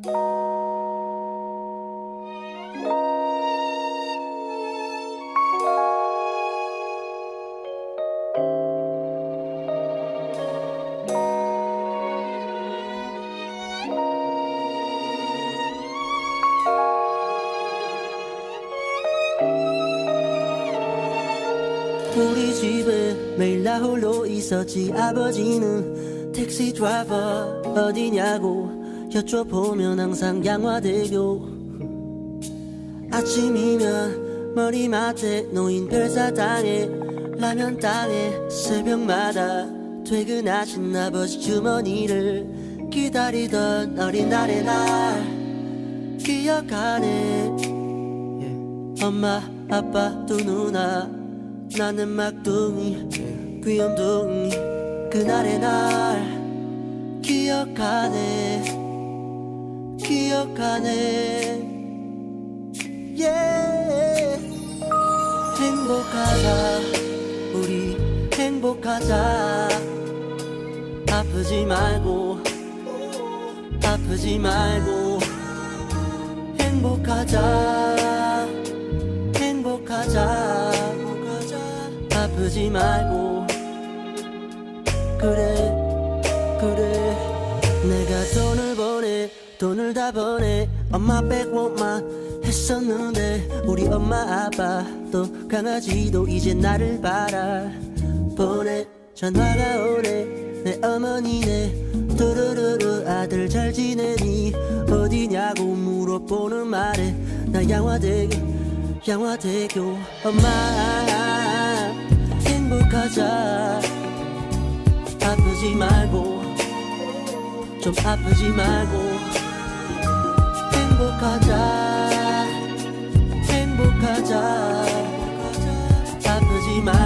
우리 집에 매일 나 홀로 있었지 아버지는 택시 드라이버 어디냐고 여쭤보면 항상 양화대교. 아침이면 머리맡에 놓인 별사탕에 라면 땅에 새벽마다 퇴근하신 아버지 주머니를 기다리던 어린 날의 날. 기억하네. 예. 엄마 아빠 두 누나 나는 막둥이 귀염둥이 그날의 날. 기억하네 기억하네 yeah. 행복하자. 우리 행복하자. 아프지 말고. 아프지 말고. 행복하자. 행복하자. 아프지 말고. 그래 그래. 내가 보내 돈을 다 보내. 엄마 백원만 했었는데 우리 엄마 아빠도 강아지도 이제 나를 바라. 보내. 전화가 오네 내 어머니네. 두루루루 아들 잘 지내니 어디냐고 물어보는 말에 나 양화대교 양화대교. 엄마 행복하자. 아프지 말고 좀 아프지 말고 행복하자. 행복하자 아프지 말고